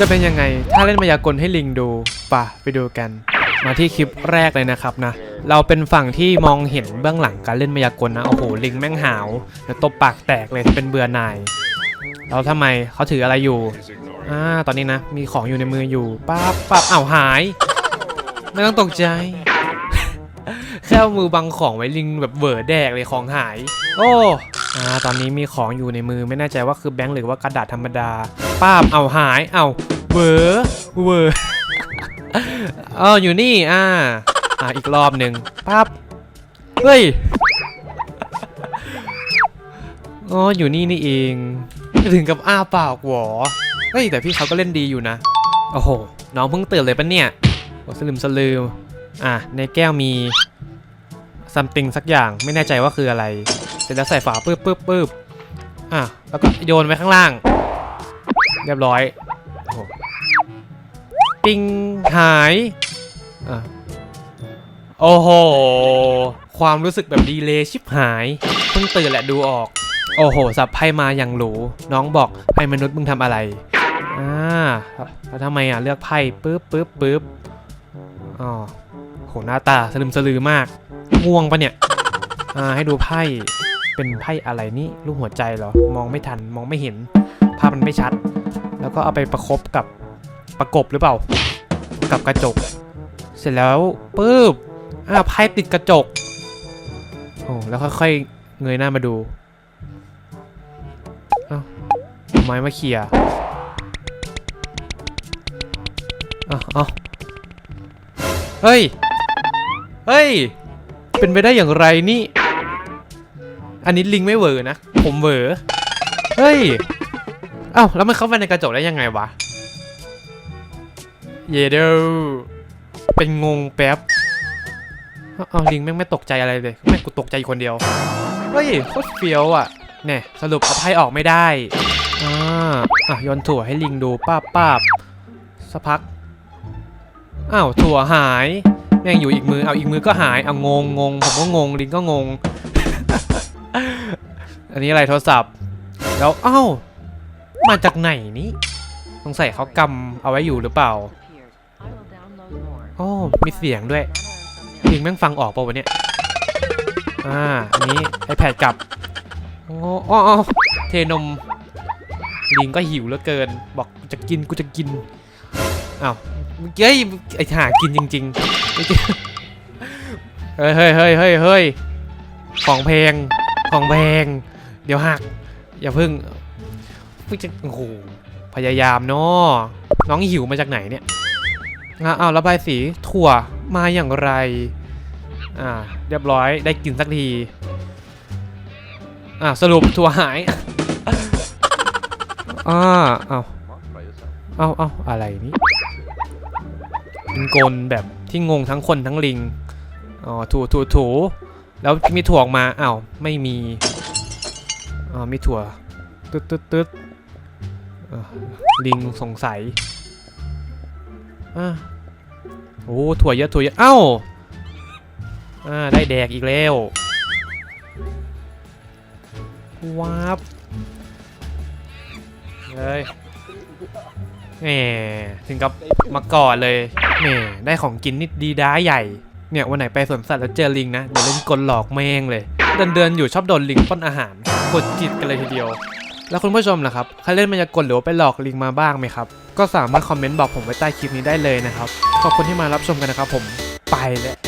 จะเป็นยังไง ถ้าเล่นมายากลให้ลิงดูป่ะไปดูกัน มาที่คลิปแรกเลยนะครับนะ เราเป็นฝั่งที่มองเห็นเบื้องหลังการเล่นมายากลนะ โอ้โห ลิงแม่งหาวเดี๋ยวตบปากแตกเลยเป็นเบื่อหน่ายแล้วทำไมเขาถืออะไรอยู่ อ่า ตอนนี้นะ มีของอยู่ในมืออยู่ปั๊บปั๊บอ้าวหาย ไม่ต้องตกใจแค่มือบังของไว้ลิงแบบเวอร์แดกเลยของหาย โอ้อ่าตอนนี้มีของอยู่ในมือไม่แน่ใจว่าคือแบงค์หรือว่ากระดาษธรรมดา ป้าบเอาหายเอาเวอร์เวอร์อ๋ออยู่นี่อ่าอ่าอีกรอบหนึ่งปั๊บเฮ้ยอ๋ออยู่นี่นี่เองถึงกับอ้าปากหวอเฮ้ยแต่พี่เขาก็เล่นดีอยู่นะโอ้โหน้องเพิ่งตื่นเลยปะเนี่ยโอ้สลืมสลืมอะในแก้วมีซัมติงสักอย่างไม่แน่ใจว่าคืออะไร เสร็จแล้วใส่ฝาปึ๊บปึ๊บปึ๊บอะแล้วก็โยนไว้ข้างล่าง เรียบร้อยโอ้ปิงหายอะโอ้โห ความรู้สึกแบบดีเลยชิบหาย เพิ่งตื่นแหละดูออก โอ้โห สับไพ่มาอย่างหรู น้องบอกไพ่มนุษย์มึงทำอะไร อ่าแล้วทำไมอะ เลือกไพ่ปึ๊บปึ๊บปึ๊บอ๋อโหหน้าตาสลึมสลือมาก ง่วงปะเนี่ย อ่า ให้ดูไพ่ เป็นไพ่อะไรนี่ รูปหัวใจเหรอ มองไม่ทัน มองไม่เห็น ภาพมันไม่ชัด แล้วก็เอาไปประคบกับประกบหรือเปล่า กับกระจก เสร็จแล้วปึ๊บอ่าไพ่ติดกระจกโอ้แล้วค่อยๆเงยหน้ามาดูเอ้าเอาไม้มาเขี่ยเอ้าเอาเฮ้ย เฮ้ย เป็นไปได้อย่างไรนี่ อันนี้ลิงไม่เวอนะ ผมเวอเฮ้ย อ้าวแล้วมันเข้าไปในกระจกได้ยังไงวะ เยเดเป็นงงแป๊บเอ้าลิงแม่งไม่ตกใจอะไรเลยแม่งกูตกใจคนเดียว เฮ้ยโคตรเฟี้ยวอะเนี่ยสรุปเอาไพ่ออกไม่ได้อ่าอะโยนถั่วให้ลิงดูป้าบป้าบสักพักอ้าวถั่วหาย แม่งอยู่อีกมือเอาอีกมือก็หายเอางงงงผมก็งงลิงก็งง อันนี้อะไรโทรศัพท์แล้วอ้าว มาจากไหนนี่สงสัยเขากำเอาไว้อยู่หรือเปล่าโอ้มีเสียงด้วยลิงแม่งฟังออกป่าวะเนี่ยอ่าอันนี้ iPad กับโอ้อ๋ออ๋อเทนมลิงก็หิวเหลือเกิน บอกจะกินกูจะกินอ้าวเฮ้ยไอ้หากินจริงๆไม่จริงเฮ้ยเฮ้ยเฮ้ยเฮ้ยของแพงของแพง เดี๋ยวหัก อย่าเพิ่ง พิ่งจะโอ้โหพยายามเนาะน้องหิวมาจากไหนเนี่ยอะเอาระบายสีถั่วมาอย่างไร อ่า เรียบร้อยได้กินสักที อ่าสรุปถั่วหายอ่าเอาเอาเอาอะไรนี่เป็นกลแบบที่งงทั้งคนทั้งลิงอ๋อถูถูถูแล้วมีถั่วออกมาอ้าวไม่มีอ๋อมีถั่วตึ๊ดตึ๊ดตึ๊ด ลิงสงสัยอ่าโอ้ถั่วเยอะถั่วเยอะเอ้าอ่าได้แดกอีกแล้วว้าบเลยแหมถึงกับมาก่อนเลยแหมได้ของกินนิดดีด้าใหญ่ เนี่ยวันไหนไปสวนสัตว์แล้วเจอลิงนะเดี๋ยวเล่นกลหลอกแม่งเลย เดินเดินอยู่ชอบโดนลิงป้อนอาหารกดจิตกันเลยทีเดียว แล้วคุณผู้ชมล่ะครับใครเล่นมายากลหรือว่าไปหลอกลิงมาบ้างไหมครับ ก็สามารถคอมเมนต์บอกผมไว้ใต้คลิปนี้ได้เลยนะครับ ขอบคุณที่มารับชมกันนะครับผม ไปแล้ว